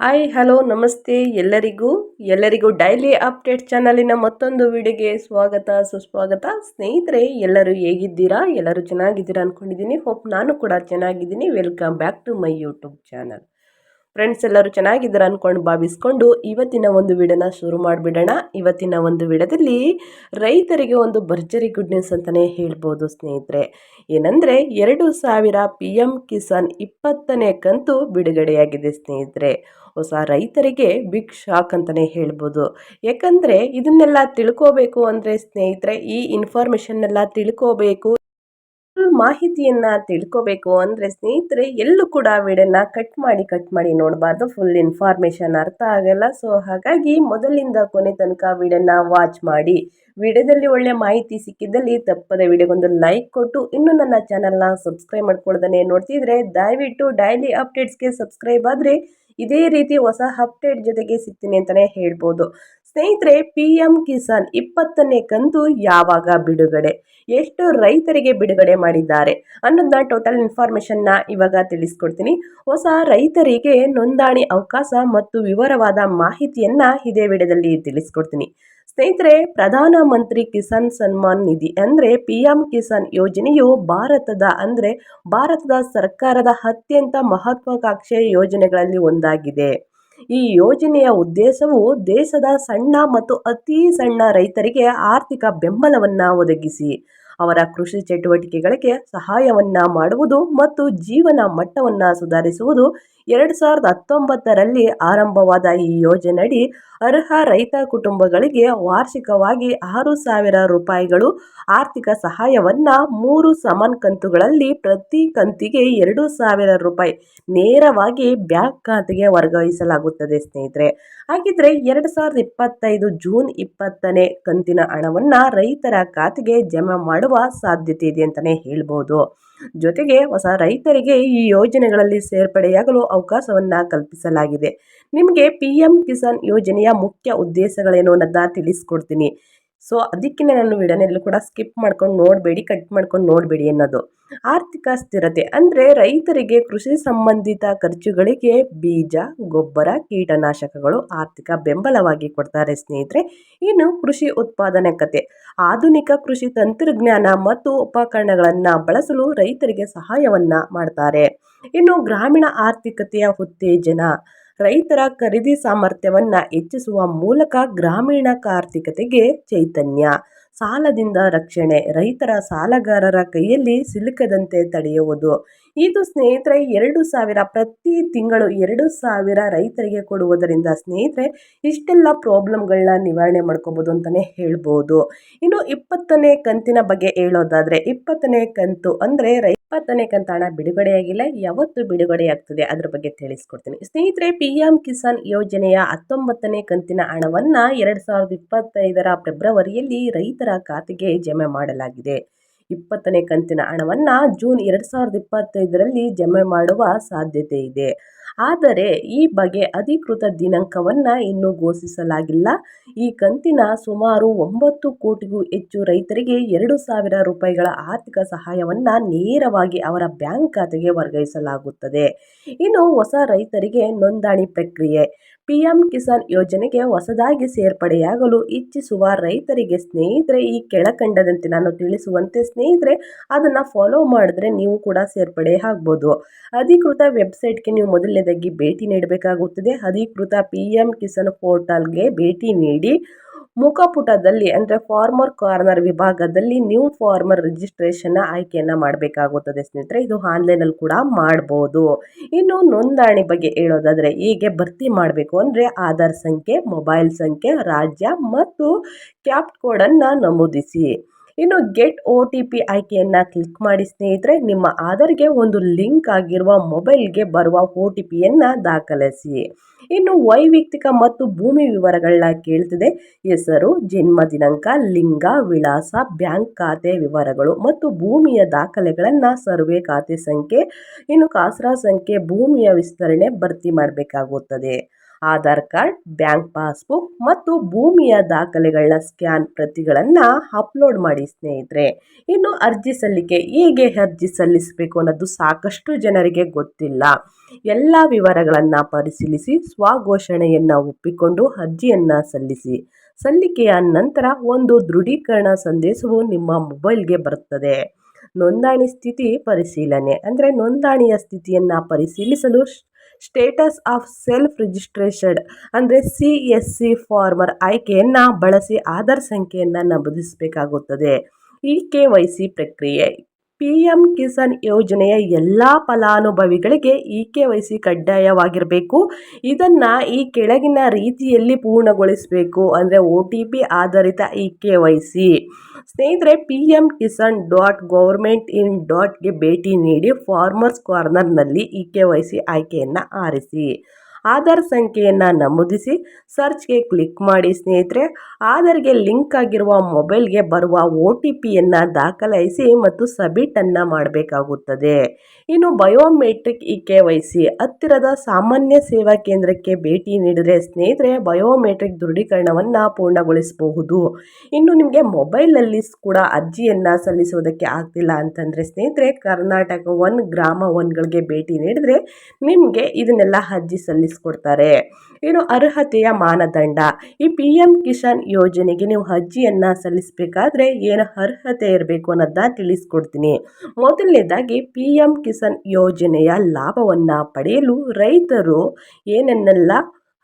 Hi, hello, ನಮಸ್ತೆ ಎಲ್ಲರಿಗೂ. ಎಲ್ಲರಿಗೂ ಡೈಲಿ ಅಪ್ಡೇಟ್ ಚಾನಲಿನ ಮತ್ತೊಂದು ವಿಡಿಯೋಗೆ ಸ್ವಾಗತ, ಸುಸ್ವಾಗತ. ಸ್ನೇಹಿತರೆ, ಎಲ್ಲರೂ ಹೇಗಿದ್ದೀರಾ? ಎಲ್ಲರೂ ಚೆನ್ನಾಗಿದ್ದೀರಾ ಅಂದ್ಕೊಂಡಿದ್ದೀನಿ ಹೋಪ್ ನಾನು ಕೂಡ ಚೆನ್ನಾಗಿದ್ದೀನಿ. Welcome back to my YouTube channel friends ಎಲ್ಲರೂ ಚೆನ್ನಾಗಿದ್ದಾರೆ ಅಂದ್ಕೊಂಡು ಭಾವಿಸ್ಕೊಂಡು ಇವತ್ತಿನ ಒಂದು ವಿಡನ ಶುರು ಮಾಡಿಬಿಡೋಣ. ಇವತ್ತಿನ ಒಂದು ವಿಡದಲ್ಲಿ ರೈತರಿಗೆ ಒಂದು ಭರ್ಜರಿ ಗುಡ್ ನ್ಯೂಸ್ ಅಂತಲೇ ಹೇಳ್ಬೋದು ಸ್ನೇಹಿತರೆ. ಏನಂದರೆ ಎರಡು ಸಾವಿರ ಪಿ ಎಂ ಕಿಸಾನ್ ಇಪ್ಪತ್ತನೇ ಕಂತು ಬಿಡುಗಡೆಯಾಗಿದೆ ಸ್ನೇಹಿತರೆ. ಹೊಸ ರೈತರಿಗೆ ಬಿಗ್ ಶಾಕ್ ಅಂತಲೇ ಹೇಳ್ಬೋದು. ಯಾಕಂದರೆ ಇದನ್ನೆಲ್ಲ ತಿಳ್ಕೋಬೇಕು ಅಂದರೆ ಸ್ನೇಹಿತರೆ ಈ ಇನ್ಫಾರ್ಮೇಷನ್ನೆಲ್ಲ ತಿಳ್ಕೋಬೇಕು. ಮಾಹಿತಿಯನ್ನು ತಿಳ್ಕೋಬೇಕು ಅಂದರೆ ಸ್ನೇಹಿತರೆ, ಎಲ್ಲೂ ಕೂಡ ವಿಡನ್ನ ಕಟ್ ಮಾಡಿ ಕಟ್ ಮಾಡಿ ನೋಡಬಾರ್ದು. ಫುಲ್ ಇನ್ಫಾರ್ಮೇಷನ್ ಅರ್ಥ ಆಗಲ್ಲ. ಸೊ ಹಾಗಾಗಿ ಮೊದಲಿಂದ ಕೊನೆ ತನಕ ವಿಡನ್ನ ವಾಚ್ ಮಾಡಿ. ವಿಡಿಯೋದಲ್ಲಿ ಒಳ್ಳೆ ಮಾಹಿತಿ ಸಿಕ್ಕಿದ್ದಲ್ಲಿ ತಪ್ಪದ ವಿಡಿಯೋಗೊಂದು ಲೈಕ್ ಕೊಟ್ಟು, ಇನ್ನೂ ನನ್ನ ಚಾನಲ್ನ ಸಬ್ಸ್ಕ್ರೈಬ್ ಮಾಡ್ಕೊಳ್ದೇ ನೋಡ್ತಿದ್ರೆ, ದಯವಿಟ್ಟು ಡೈಲಿ ಅಪ್ಡೇಟ್ಸ್ಗೆ ಸಬ್ಸ್ಕ್ರೈಬ್ ಆದರೆ ಇದೇ ರೀತಿ ಹೊಸ ಅಪ್ಡೇಟ್ ಜೊತೆಗೆ ಸಿಗ್ತೀನಿ ಅಂತಲೇ ಹೇಳ್ಬೋದು. ಸ್ನೇಹಿತರೆ ಪಿ ಎಂ ಕಿಸಾನ್ ಇಪ್ಪತ್ತನೇ ಕಂತು ಯಾವಾಗ ಬಿಡುಗಡೆ? ಎಷ್ಟು ರೈತರಿಗೆ ಬಿಡುಗಡೆ ಮಾಡಿದ್ದಾರೆ? ಅನ್ನೋದನ್ನ ಟೋಟಲ್ ಇನ್ಫಾರ್ಮೇಷನ್ನ ಇವಾಗ ತಿಳಿಸ್ಕೊಡ್ತೀನಿ. ಹೊಸ ರೈತರಿಗೆ ನೋಂದಣಿ ಅವಕಾಶ ಮತ್ತು ವಿವರವಾದ ಮಾಹಿತಿಯನ್ನು ಇದೇ ವಿಡಿಯೋದಲ್ಲಿ ತಿಳಿಸ್ಕೊಡ್ತೀನಿ. ಸ್ನೇಹಿತರೆ ಪ್ರಧಾನ ಮಂತ್ರಿ ಕಿಸಾನ್ ಸನ್ಮಾನ್ ನಿಧಿ ಅಂದರೆ ಪಿ ಎಂ ಕಿಸಾನ್ ಯೋಜನೆಯು ಭಾರತದ ಅಂದರೆ ಭಾರತದ ಸರ್ಕಾರದ ಅತ್ಯಂತ ಮಹತ್ವಾಕಾಂಕ್ಷೆ ಯೋಜನೆಗಳಲ್ಲಿ ಒಂದಾಗಿದೆ. ಈ ಯೋಜನೆಯ ಉದ್ದೇಶವು ದೇಶದ ಸಣ್ಣ ಮತ್ತು ಅತಿ ಸಣ್ಣ ರೈತರಿಗೆ ಆರ್ಥಿಕ ಬೆಂಬಲವನ್ನು ಒದಗಿಸಿ, ಅವರ ಕೃಷಿ ಚಟುವಟಿಕೆಗಳಿಗೆ ಸಹಾಯವನ್ನು ಮಾಡುವುದು ಮತ್ತು ಜೀವನ ಮಟ್ಟವನ್ನು ಸುಧಾರಿಸುವುದು ಎರಡು ಸಾವಿರದ ಹತ್ತೊಂಬತ್ತರಲ್ಲಿ ಆರಂಭವಾದ ಈ ಯೋಜನೆಯಡಿ ಅರ್ಹ ರೈತ ಕುಟುಂಬಗಳಿಗೆ ವಾರ್ಷಿಕವಾಗಿ ಆರು ಸಾವಿರ ರೂಪಾಯಿಗಳು ಆರ್ಥಿಕ ಸಹಾಯವನ್ನು ಮೂರು ಸಮಾನ್ ಕಂತುಗಳಲ್ಲಿ ಪ್ರತಿ ಕಂತಿಗೆ ಎರಡು ಸಾವಿರ ರೂಪಾಯಿ ನೇರವಾಗಿ ಬ್ಯಾಂಕ್ ಖಾತೆಗೆ ವರ್ಗಾಯಿಸಲಾಗುತ್ತದೆ, ಸ್ನೇಹಿತರೆ. ಹಾಗಿದ್ರೆ ಎರಡು ಸಾವಿರದ ಇಪ್ಪತ್ತೈದು ಜೂನ್ ಇಪ್ಪತ್ತನೇ ಕಂತಿನ ಹಣವನ್ನು ರೈತರ ಖಾತೆಗೆ ಜಮಾ ಮಾಡುವ ಸಾಧ್ಯತೆ ಇದೆ ಅಂತಲೇ ಹೇಳ್ಬೋದು. ಜೊತೆಗೆ ಹೊಸ ರೈತರಿಗೆ ಈ ಯೋಜನೆಗಳಲ್ಲಿ ಸೇರ್ಪಡೆಯಾಗಲು ಅವಕಾಶವನ್ನು ಕಲ್ಪಿಸಲಾಗಿದೆ. ನಿಮಗೆ ಪಿ ಎಂ ಕಿಸಾನ್ ಯೋಜನೆಯ ಮುಖ್ಯ ಉದ್ದೇಶಗಳೇನು ಅನ್ನೋದನ್ನ ತಿಳಿಸ್ಕೊಡ್ತೀನಿ. ಸೊ ಅದಕ್ಕೆ ನಾನು ವಿಡಿಯೋನೆಲ್ಲೂ ಕೂಡ ಸ್ಕಿಪ್ ಮಾಡ್ಕೊಂಡು ನೋಡಬೇಡಿ ಕಟ್ ಮಾಡ್ಕೊಂಡು ನೋಡಬೇಡಿ ಅನ್ನೋದು ಆರ್ಥಿಕ ಸ್ಥಿರತೆ ಅಂದರೆ ರೈತರಿಗೆ ಕೃಷಿ ಸಂಬಂಧಿತ ಖರ್ಚುಗಳಿಗೆ ಬೀಜ, ಗೊಬ್ಬರ, ಕೀಟನಾಶಕಗಳು ಆರ್ಥಿಕ ಬೆಂಬಲವಾಗಿ ಕೊಡ್ತಾರೆ ಸ್ನೇಹಿತರೆ. ಇನ್ನು ಕೃಷಿ ಉತ್ಪಾದನೆ ಕತೆ. ಆಧುನಿಕ ಕೃಷಿ ತಂತ್ರಜ್ಞಾನ ಮತ್ತು ಉಪಕರಣಗಳನ್ನು ಬಳಸಲು ರೈತರಿಗೆ ಸಹಾಯವನ್ನು ಮಾಡ್ತಾರೆ. ಇನ್ನು ಗ್ರಾಮೀಣ ಆರ್ಥಿಕತೆಯ ಉತ್ತೇಜನ. ರೈತರ ಖರೀದಿ ಸಾಮರ್ಥ್ಯವನ್ನು ಹೆಚ್ಚಿಸುವ ಮೂಲಕ ಗ್ರಾಮೀಣ ಆರ್ಥಿಕತೆಗೆ ಚೈತನ್ಯ. ಸಾಲದಿಂದ ರಕ್ಷಣೆ. ರೈತರ ಸಾಲಗಾರರ ಕೈಯಲ್ಲಿ ಸಿಲುಕದಂತೆ ತಡೆಯುವುದು. ಇದು ಸ್ನೇಹಿತರೆ, ಎರಡು ಸಾವಿರ ಪ್ರತಿ ತಿಂಗಳು ಎರಡು ಸಾವಿರ ರೈತರಿಗೆ ಕೊಡುವುದರಿಂದ ಸ್ನೇಹಿತರೆ, ಇಷ್ಟೆಲ್ಲ ಪ್ರಾಬ್ಲಮ್ಗಳನ್ನ ನಿವಾರಣೆ ಮಾಡ್ಕೋಬೋದು ಅಂತಲೇ ಹೇಳ್ಬೋದು. ಇನ್ನು ಇಪ್ಪತ್ತನೇ ಕಂತಿನ ಬಗ್ಗೆ ಹೇಳೋದಾದರೆ, ಇಪ್ಪತ್ತನೇ ಕಂತು ಅಂದರೆ ರೈ, ಇಪ್ಪತ್ತನೇ ಕಂತ ಹಣ ಬಿಡುಗಡೆಯಾಗಿಲ್ಲ, ಯಾವತ್ತು ಬಿಡುಗಡೆಯಾಗ್ತದೆ. ಅದ್ರ ಬಗ್ಗೆ ತಿಳಿಸ್ಕೊಡ್ತೀನಿ. ಸ್ನೇಹಿತರೆ ಪಿ ಎಂ ಕಿಸಾನ್ ಯೋಜನೆಯ ಹತ್ತೊಂಬತ್ತನೇ ಕಂತಿನ ಹಣವನ್ನು ಎರಡು ಸಾವಿರದ ಇಪ್ಪತ್ತೈದರ ಫೆಬ್ರವರಿಯಲ್ಲಿ ರೈತರ ಖಾತೆಗೆ ಜಮೆ ಮಾಡಲಾಗಿದೆ. ಇಪ್ಪತ್ತನೇ ಕಂತಿನ ಹಣವನ್ನು ಜೂನ್ ಎರಡು ಸಾವಿರದ ಇಪ್ಪತ್ತೈದರಲ್ಲಿ ಜಮೆ ಮಾಡುವ ಸಾಧ್ಯತೆ ಇದೆ. ಆದರೆ ಈ ಬಗ್ಗೆ ಅಧಿಕೃತ ದಿನಾಂಕವನ್ನು ಇನ್ನೂ ಘೋಷಿಸಲಾಗಿಲ್ಲ. ಈ ಕಂತಿನ ಸುಮಾರು ಒಂಬತ್ತು ಕೋಟಿಗೂ ಹೆಚ್ಚು ರೈತರಿಗೆ ಎರಡು ಸಾವಿರ ರೂಪಾಯಿಗಳ ಆರ್ಥಿಕ ಸಹಾಯವನ್ನು ನೇರವಾಗಿ ಅವರ ಬ್ಯಾಂಕ್ ಖಾತೆಗೆ ವರ್ಗಾಯಿಸಲಾಗುತ್ತದೆ. ಇನ್ನು ಹೊಸ ರೈತರಿಗೆ ನೋಂದಣಿ ಪ್ರಕ್ರಿಯೆ ಪಿ ಎಂ ಕಿಸಾನ್ ಯೋಜನೆಗೆ ಹೊಸದಾಗಿ ಸೇರ್ಪಡೆಯಾಗಲು ಇಚ್ಛಿಸುವ ರೈತರಿಗೆ ಸ್ನೇಹಿತರೆ, ಈ ಕೆಳಕಂಡದಂತೆ ನಾನು ತಿಳಿಸುವಂತೆ ಸ್ನೇಹಿತರೆ, ಅದನ್ನು ಫಾಲೋ ಮಾಡಿದ್ರೆ ನೀವು ಕೂಡ ಸೇರ್ಪಡೆ ಆಗ್ಬೋದು. ಅಧಿಕೃತ ವೆಬ್ಸೈಟ್ಗೆ ನೀವು ಮೊದಲನೇದಾಗಿ ಭೇಟಿ ನೀಡಬೇಕಾಗುತ್ತದೆ. ಅಧಿಕೃತ ಪಿ ಎಂ ಕಿಸಾನ್ ಪೋರ್ಟಲ್ಗೆ ಭೇಟಿ ನೀಡಿ. ಮುಖಪುಟದಲ್ಲಿ, ಅಂದರೆ ಫಾರ್ಮರ್ ಕಾರ್ನರ್ ವಿಭಾಗದಲ್ಲಿ ನ್ಯೂ ಫಾರ್ಮರ್ ರಿಜಿಸ್ಟ್ರೇಷನ್ನ ಆಯ್ಕೆಯನ್ನು ಮಾಡಬೇಕಾಗುತ್ತದೆ ಸ್ನೇಹಿತರೆ. ಇದು ಆನ್ಲೈನಲ್ಲಿ ಕೂಡ ಮಾಡ್ಬೋದು. ಇನ್ನು ನೋಂದಣಿ ಬಗ್ಗೆ ಹೇಳೋದಾದರೆ, ಹೀಗೆ ಭರ್ತಿ ಮಾಡಬೇಕು ಅಂದರೆ ಆಧಾರ್ ಸಂಖ್ಯೆ ಮೊಬೈಲ್ ಸಂಖ್ಯೆ, ರಾಜ್ಯ ಮತ್ತು ಕ್ಯಾಪ್ ಕೋಡನ್ನು ನಮೂದಿಸಿ. ಇನ್ನು ಗೆಟ್ ಒ ಟಿ ಪಿ ಆಯ್ಕೆಯನ್ನು ಕ್ಲಿಕ್ ಮಾಡಿ ಸ್ನೇಹಿತರೆ, ನಿಮ್ಮ ಆಧಾರ್ಗೆ ಒಂದು ಲಿಂಕ್ ಆಗಿರುವ ಮೊಬೈಲ್ಗೆ ಬರುವ ಓ ಟಿ ಪಿಯನ್ನು ದಾಖಲಿಸಿ. ಇನ್ನು ವೈಯಕ್ತಿಕ ಮತ್ತು ಭೂಮಿ ವಿವರಗಳನ್ನ ಕೇಳ್ತಿದೆ. ಹೆಸರು, ಜನ್ಮ ದಿನಾಂಕ, ಲಿಂಗ, ವಿಳಾಸ, ಬ್ಯಾಂಕ್ ಖಾತೆ ವಿವರಗಳು ಮತ್ತು ಭೂಮಿಯ ದಾಖಲೆಗಳನ್ನು ಸರ್ವೆ ಖಾತೆ ಸಂಖ್ಯೆ. ಇನ್ನು ಕಾಸರಾ ಸಂಖ್ಯೆ, ಭೂಮಿಯ ವಿಸ್ತರಣೆ ಭರ್ತಿ ಮಾಡಬೇಕಾಗುತ್ತದೆ. ಆಧಾರ್ ಕಾರ್ಡ್, ಬ್ಯಾಂಕ್ ಪಾಸ್ಬುಕ್ ಮತ್ತು ಭೂಮಿಯ ದಾಖಲೆಗಳನ್ನ ಸ್ಕ್ಯಾನ್ ಪ್ರತಿಗಳನ್ನು ಅಪ್ಲೋಡ್ ಮಾಡಿ ಸ್ನೇಹಿತರೆ. ಇನ್ನು ಅರ್ಜಿ ಸಲ್ಲಿಕೆ ಹೇಗೆ ಅರ್ಜಿ ಸಲ್ಲಿಸಬೇಕು ಅನ್ನೋದು ಸಾಕಷ್ಟು ಜನರಿಗೆ ಗೊತ್ತಿಲ್ಲ. ಎಲ್ಲ ವಿವರಗಳನ್ನು ಪರಿಶೀಲಿಸಿ ಸ್ವಘೋಷಣೆಯನ್ನು ಒಪ್ಪಿಕೊಂಡು ಅರ್ಜಿಯನ್ನು ಸಲ್ಲಿಸಿ. ಸಲ್ಲಿಕೆಯ ನಂತರ ಒಂದು ದೃಢೀಕರಣ ಸಂದೇಶವು ನಿಮ್ಮ ಮೊಬೈಲ್ಗೆ ಬರುತ್ತದೆ. ನೋಂದಣಿ ಸ್ಥಿತಿ ಪರಿಶೀಲನೆ ಅಂದರೆ ನೋಂದಣಿಯ ಸ್ಥಿತಿಯನ್ನು ಪರಿಶೀಲಿಸಲು ಸ್ಟೇಟಸ್ ಆಫ್ ಸೆಲ್ಫ್ ರಿಜಿಸ್ಟ್ರೇಷನ್ ಅಂದರೆ ಸಿ ಎಸ್ ಸಿ ಫಾರ್ಮರ್ ಆಯ್ಕೆಯನ್ನು ಬಳಸಿ ಆಧಾರ್ ಸಂಖ್ಯೆಯನ್ನು ನಮೂದಿಸಬೇಕಾಗುತ್ತದೆ. ಈ ಕೆ ವೈ ಸಿ ಪ್ರಕ್ರಿಯೆ ಪಿ ಎಂ ಕಿಸಾನ್ ಯೋಜನೆಯ ಎಲ್ಲ ಫಲಾನುಭವಿಗಳಿಗೆ ಇ ಕೆ ವೈ ಸಿ ಕಡ್ಡಾಯವಾಗಿರಬೇಕು. ಇದನ್ನು ಈ ಕೆಳಗಿನ ರೀತಿಯಲ್ಲಿ ಪೂರ್ಣಗೊಳಿಸಬೇಕು ಅಂದರೆ ಒ ಟಿ ಪಿ ಆಧಾರಿತ ಇ ಕೆ ವೈ ಸಿ. ಸ್ನೇಹಿತರೆ P M Kisan dot government in ಡಾಟ್ಗೆ ಭೇಟಿ ನೀಡಿ ಫಾರ್ಮರ್ಸ್ ಕಾರ್ನರ್ನಲ್ಲಿ ಇ ಕೆ ವೈ ಸಿ ಆಯ್ಕೆಯನ್ನು ಆರಿಸಿ. ಆಧಾರ್ ಸಂಖ್ಯೆಯನ್ನು ನಮೂದಿಸಿ ಸರ್ಚ್ಗೆ ಕ್ಲಿಕ್ ಮಾಡಿ ಸ್ನೇಹಿತರೆ. ಆಧಾರ್ಗೆ ಲಿಂಕ್ ಆಗಿರುವ ಮೊಬೈಲ್ಗೆ ಬರುವ ಒ ಟಿ ಪಿಯನ್ನು ದಾಖಲಿಸಿ ಮತ್ತು ಸಬ್ಮಿಟನ್ನು ಮಾಡಬೇಕಾಗುತ್ತದೆ. ಇನ್ನು biometric E K Y C ಹತ್ತಿರದ ಸಾಮಾನ್ಯ ಸೇವಾ ಕೇಂದ್ರಕ್ಕೆ ಭೇಟಿ ನೀಡಿದರೆ ಸ್ನೇಹಿತರೆ ಬಯೋಮೆಟ್ರಿಕ್ ದೃಢೀಕರಣವನ್ನು ಪೂರ್ಣಗೊಳಿಸಬಹುದು. ಇನ್ನು ನಿಮಗೆ ಮೊಬೈಲಲ್ಲಿ ಕೂಡ ಅರ್ಜಿಯನ್ನು ಸಲ್ಲಿಸುವುದಕ್ಕೆ ಆಗ್ತಿಲ್ಲ ಅಂತಂದರೆ ಸ್ನೇಹಿತರೆ ಕರ್ನಾಟಕ ಒನ್, ಗ್ರಾಮ ಒನ್ಗಳಿಗೆ ಭೇಟಿ ನೀಡಿದರೆ ನಿಮಗೆ ಇದನ್ನೆಲ್ಲ ಅರ್ಜಿ ಸಲ್ಲಿಸ್ಕೊಡ್ತಾರೆ ಇನ್ನು ಅರ್ಹತೆಯ ಮಾನದಂಡ. ಈ ಪಿ ಎಂ ಕಿಸಾನ್ ಯೋಜನೆಗೆ ನೀವು ಅರ್ಜಿಯನ್ನು ಸಲ್ಲಿಸಬೇಕಾದ್ರೆ ಏನು ಅರ್ಹತೆ ಇರಬೇಕು ಅನ್ನೋದನ್ನ ತಿಳಿಸ್ಕೊಡ್ತೀನಿ. ಮೊದಲನೇದಾಗಿ ಪಿ ಎಂ ಕಿಸಾನ್ ಯೋಜನೆಯ ಲಾಭವನ್ನು ಪಡೆಯಲು ರೈತರು ಏನನ್ನೆಲ್ಲ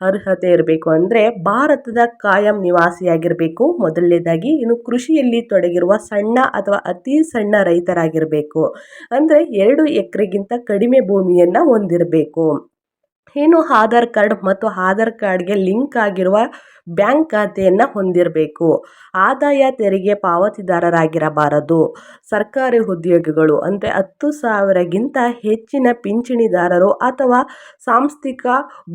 ಅರ್ಹತೆ ಇರಬೇಕು ಅಂದರೆ ಭಾರತದ ಕಾಯಂ ನಿವಾಸಿಯಾಗಿರಬೇಕು. ಮೊದಲನೇದಾಗಿ ಇನ್ನು ಕೃಷಿಯಲ್ಲಿ ತೊಡಗಿರುವ ಸಣ್ಣ ಅಥವಾ ಅತಿ ಸಣ್ಣ ರೈತರಾಗಿರಬೇಕು. ಅಂದರೆ ಎರಡು ಎಕರೆಗಿಂತ ಕಡಿಮೆ ಭೂಮಿಯನ್ನು ಹೊಂದಿರಬೇಕು. ಇನ್ನು ಆಧಾರ್ ಕಾರ್ಡ್ ಮತ್ತು ಆಧಾರ್ ಕಾರ್ಡ್ಗೆ ಲಿಂಕ್ ಆಗಿರುವ ಬ್ಯಾಂಕ್ ಖಾತೆಯನ್ನು ಹೊಂದಿರಬೇಕು. ಆದಾಯ ತೆರಿಗೆ ಪಾವತಿದಾರರಾಗಿರಬಾರದು. ಸರ್ಕಾರಿ ಉದ್ಯೋಗಿಗಳು ಅಂದರೆ ಹತ್ತು ಸಾವಿರಗಿಂತ ಹೆಚ್ಚಿನ ಪಿಂಚಣಿದಾರರು ಅಥವಾ ಸಾಂಸ್ಥಿಕ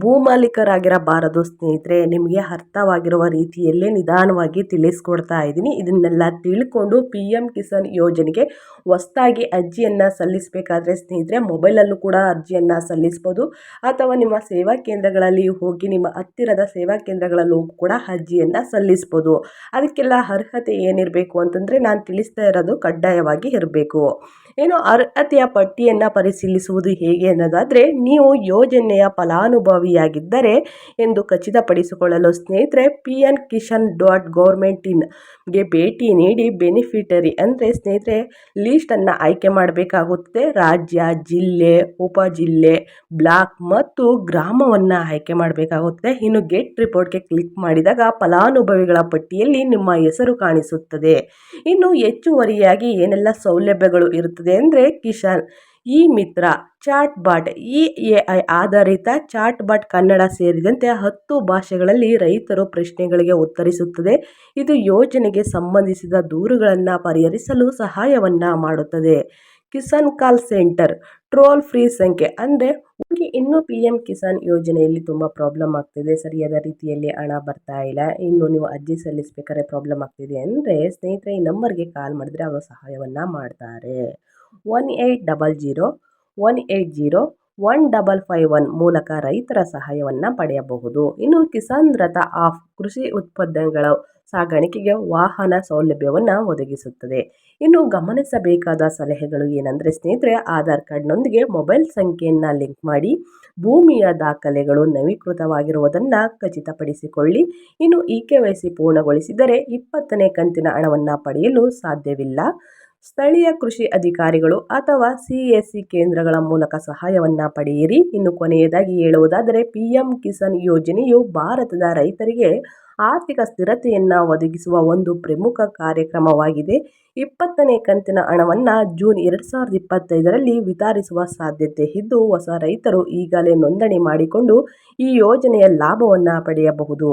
ಭೂಮಾಲೀಕರಾಗಿರಬಾರದು ಸ್ನೇಹಿತರೆ. ನಿಮಗೆ ಅರ್ಥವಾಗಿರುವ ರೀತಿಯಲ್ಲೇ ನಿಧಾನವಾಗಿ ತಿಳಿಸ್ಕೊಡ್ತಾ ಇದ್ದೀನಿ. ಇದನ್ನೆಲ್ಲ ತಿಳ್ಕೊಂಡು ಪಿ ಎಂ ಕಿಸಾನ್ ಯೋಜನೆಗೆ ಹೊಸ್ತಾಗಿ ಅರ್ಜಿಯನ್ನು ಸಲ್ಲಿಸಬೇಕಾದ್ರೆ ಸ್ನೇಹಿತರೆ, ಮೊಬೈಲಲ್ಲೂ ಕೂಡ ಅರ್ಜಿಯನ್ನು ಸಲ್ಲಿಸ್ಬೋದು. ಅಥವಾ ನಿಮ್ಮ ಸೇವಾ ಕೇಂದ್ರಗಳಲ್ಲಿ ಹೋಗಿ ನಿಮ್ಮ ಹತ್ತಿರದ ಸೇವಾ ಕೇಂದ್ರಗಳಲ್ಲೂ ಕೂಡ ಅರ್ಜಿಯನ್ನು ಸಲ್ಲಿಸ್ಬೋದು. ಅದಕ್ಕೆಲ್ಲ ಅರ್ಹತೆ ಏನಿರಬೇಕು ಅಂತಂದರೆ ನಾನು ತಿಳಿಸ್ತಾ ಇರೋದು ಕಡ್ಡಾಯವಾಗಿ ಇರಬೇಕು. ಏನು ಅರ್ಹತೆಯ ಪಟ್ಟಿಯನ್ನು ಪರಿಶೀಲಿಸುವುದು ಹೇಗೆ ಅನ್ನೋದಾದರೆ, ನೀವು ಯೋಜನೆಯ ಫಲಾನುಭವಿಯಾಗಿದ್ದರೆ ಎಂದು ಖಚಿತಪಡಿಸಿಕೊಳ್ಳಲು ಸ್ನೇಹಿತರೆ P N Kisan dot government ಇನ್ಗೆ ಭೇಟಿ ನೀಡಿ ಬೆನಿಫಿಟರಿ ಅಂದರೆ ಸ್ನೇಹಿತರೆ ಲೀಸ್ಟನ್ನು ಆಯ್ಕೆ ಮಾಡಬೇಕಾಗುತ್ತೆ. ರಾಜ್ಯ, ಜಿಲ್ಲೆ, ಉಪಜಿಲ್ಲೆ, ಬ್ಲಾಕ್ ಮತ್ತು ಗ್ರಾಮವನ್ನು ಆಯ್ಕೆ ಮಾಡಬೇಕಾಗುತ್ತೆ. ಇನ್ನು ಗೆಟ್ ರಿಪೋರ್ಟ್ಗೆ ಕ್ಲಿಕ್ ಮಾಡಿದಾಗ ಫಲಾನುಭವಿಗಳ ಪಟ್ಟಿಯಲ್ಲಿ ನಿಮ್ಮ ಹೆಸರು ಕಾಣಿಸುತ್ತದೆ. ಇನ್ನು ಹೆಚ್ಚುವರಿಯಾಗಿ ಏನೆಲ್ಲ ಸೌಲಭ್ಯಗಳು ಇರುತ್ತದೆ ಅಂದರೆ Kisan E Mitra chat bot E A I ಆಧಾರಿತ ಚಾಟ್ ಬಾಟ್ ಕನ್ನಡ ಸೇರಿದಂತೆ ಹತ್ತು ಭಾಷೆಗಳಲ್ಲಿ ರೈತರು ಪ್ರಶ್ನೆಗಳಿಗೆ ಉತ್ತರಿಸುತ್ತದೆ. ಇದು ಯೋಜನೆಗೆ ಸಂಬಂಧಿಸಿದ ದೂರುಗಳನ್ನು ಪರಿಹರಿಸಲು ಸಹಾಯವನ್ನು ಮಾಡುತ್ತದೆ. Kisan call centre, toll free ಸಂಖ್ಯೆ. ಅಂದರೆ ಇನ್ನೂ ಪಿ ಎಂ ಕಿಸಾನ್ ಯೋಜನೆಯಲ್ಲಿ ತುಂಬ ಪ್ರಾಬ್ಲಮ್ ಆಗ್ತಿದೆ. ಸರಿಯಾದ ರೀತಿಯಲ್ಲಿ ಹಣ ಬರ್ತಾ ಇಲ್ಲ. ಇನ್ನು ನೀವು ಅರ್ಜಿ ಸಲ್ಲಿಸಬೇಕಾದ್ರೆ ಪ್ರಾಬ್ಲಮ್ ಆಗ್ತಿದೆ ಅಂದರೆ ಸ್ನೇಹಿತರೆ, ಈ ನಂಬರ್ಗೆ ಕಾಲ್ ಮಾಡಿದ್ರೆ ಅವರು ಸಹಾಯವನ್ನು ಮಾಡ್ತಾರೆ. One eight double zero, one eight zero, one double five one ಮೂಲಕ ರೈತರ ಸಹಾಯವನ್ನು ಪಡೆಯಬಹುದು. ಇನ್ನು ಕಿಸಾನ್ ರಥ ಆಫ್ ಕೃಷಿ ಉತ್ಪನ್ನಗಳ ಸಾಗಾಣಿಕೆಗೆ ವಾಹನ ಸೌಲಭ್ಯವನ್ನು ಒದಗಿಸುತ್ತದೆ. ಇನ್ನು ಗಮನಿಸಬೇಕಾದ ಸಲಹೆಗಳು ಏನಂದರೆ ಸ್ನೇಹಿತರೆ, ಆಧಾರ್ ಕಾರ್ಡ್ನೊಂದಿಗೆ ಮೊಬೈಲ್ ಸಂಖ್ಯೆಯನ್ನು ಲಿಂಕ್ ಮಾಡಿ, ಭೂಮಿಯ ದಾಖಲೆಗಳು ನವೀಕೃತವಾಗಿರುವುದನ್ನು ಖಚಿತಪಡಿಸಿಕೊಳ್ಳಿ. ಇನ್ನು ಇ ಕೆ ವೈ ಸಿ ಪೂರ್ಣಗೊಳಿಸಿದರೆ ಇಪ್ಪತ್ತನೇ ಕಂತಿನ ಹಣವನ್ನು ಪಡೆಯಲು ಸಾಧ್ಯವಿಲ್ಲ. ಸ್ಥಳೀಯ ಕೃಷಿ ಅಧಿಕಾರಿಗಳು ಅಥವಾ ಸಿ ಎಸ್ ಸಿ ಕೇಂದ್ರಗಳ ಮೂಲಕ ಸಹಾಯವನ್ನು ಪಡೆಯಿರಿ. ಇನ್ನು ಕೊನೆಯದಾಗಿ ಹೇಳುವುದಾದರೆ ಪಿ ಎಂ ಕಿಸಾನ್ ಯೋಜನೆಯು ಭಾರತದ ರೈತರಿಗೆ ಆರ್ಥಿಕ ಸ್ಥಿರತೆಯನ್ನು ಒದಗಿಸುವ ಒಂದು ಪ್ರಮುಖ ಕಾರ್ಯಕ್ರಮವಾಗಿದೆ. ಇಪ್ಪತ್ತನೇ ಕಂತಿನ ಹಣವನ್ನು ಜೂನ್ ಎರಡು ಸಾವಿರದ ಇಪ್ಪತ್ತೈದರಲ್ಲಿ ವಿತರಿಸುವ ಸಾಧ್ಯತೆ ಇದ್ದು, ಹೊಸ ರೈತರು ಈಗಲೇ ನೋಂದಣಿ ಮಾಡಿಕೊಂಡು ಈ ಯೋಜನೆಯ ಲಾಭವನ್ನು ಪಡೆಯಬಹುದು.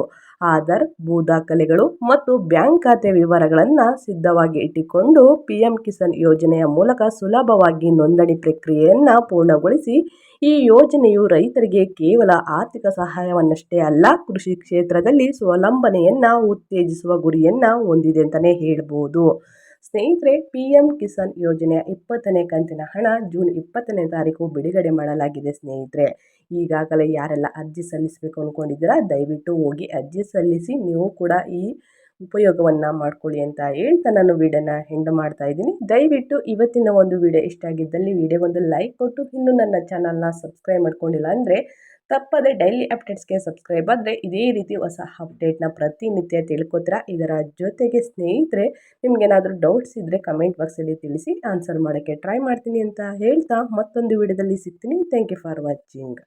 ಆಧಾರ್ ಭೂ ದಾಖಲೆಗಳು ಮತ್ತು ಬ್ಯಾಂಕ್ ಖಾತೆ ವಿವರಗಳನ್ನು ಸಿದ್ಧವಾಗಿ ಇಟ್ಟುಕೊಂಡು ಪಿಎಂ ಕಿಸಾನ್ ಯೋಜನೆಯ ಮೂಲಕ ಸುಲಭವಾಗಿ ನೋಂದಣಿ ಪ್ರಕ್ರಿಯೆಯನ್ನು ಪೂರ್ಣಗೊಳಿಸಿ, ಈ ಯೋಜನೆಯು ರೈತರಿಗೆ ಕೇವಲ ಆರ್ಥಿಕ ಸಹಾಯವನ್ನಷ್ಟೇ ಅಲ್ಲ, ಕೃಷಿ ಕ್ಷೇತ್ರದಲ್ಲಿ ಸ್ವಾವಲಂಬನೆಯನ್ನು ಉತ್ತೇಜಿಸುವ ಗುರಿಯನ್ನು ಹೊಂದಿದೆ ಅಂತಲೇ ಹೇಳ್ಬೋದು. ಸ್ನೇಹಿತರೆ ಪಿ ಎಂ ಕಿಸಾನ್ ಯೋಜನೆಯ ಇಪ್ಪತ್ತನೇ ಕಂತಿನ ಹಣ ಜೂನ್ ಇಪ್ಪತ್ತನೇ ತಾರೀಕು ಬಿಡುಗಡೆ ಮಾಡಲಾಗಿದೆ ಸ್ನೇಹಿತರೆ. ಈಗಾಗಲೇ ಯಾರೆಲ್ಲ ಅರ್ಜಿ ಸಲ್ಲಿಸಬೇಕು ಅಂದ್ಕೊಂಡಿದ್ದೀರಾ ದಯವಿಟ್ಟು ಹೋಗಿ ಅರ್ಜಿ ಸಲ್ಲಿಸಿ, ನೀವು ಕೂಡ ಈ ಉಪಯೋಗವನ್ನು ಮಾಡ್ಕೊಳ್ಳಿ ಅಂತ ಹೇಳ್ತಾ ನಾನು ವಿಡಿಯೋನ ಹೆಂಡ್ ಮಾಡ್ತಾ ಇದ್ದೀನಿ. ದಯವಿಟ್ಟು ಇವತ್ತಿನ ಒಂದು ವಿಡಿಯೋ ಇಷ್ಟ ಆಗಿದ್ದಲ್ಲಿ ವಿಡಿಯೋಗೊಂದು ಲೈಕ್ ಕೊಟ್ಟು, ಇನ್ನೂ ನನ್ನ ಚಾನಲ್ನ ಸಬ್ಸ್ಕ್ರೈಬ್ ಮಾಡ್ಕೊಂಡಿಲ್ಲ ಅಂದರೆ ತಪ್ಪದೆ ಡೈಲಿ ಅಪ್ಡೇಟ್ಸ್ಗೆ ಸಬ್ಸ್ಕ್ರೈಬ್ ಆದರೆ ಇದೇ ರೀತಿ ಹೊಸ ಅಪ್ಡೇಟ್ನ ಪ್ರತಿನಿತ್ಯ ತಿಳ್ಕೊತೀರಾ? ಇದರ ಜೊತೆಗೆ ಸ್ನೇಹಿತರೆ ನಿಮಗೇನಾದರೂ ಡೌಟ್ಸ್ ಇದ್ದರೆ ಕಮೆಂಟ್ ಬಾಕ್ಸಲ್ಲಿ ತಿಳಿಸಿ ಆನ್ಸರ್ ಮಾಡೋಕ್ಕೆ ಟ್ರೈ ಮಾಡ್ತೀನಿ ಅಂತ ಹೇಳ್ತಾ ಮತ್ತೊಂದು ವಿಡಿಯೋದಲ್ಲಿ ಸಿಗ್ತೀನಿ. Thank you for watching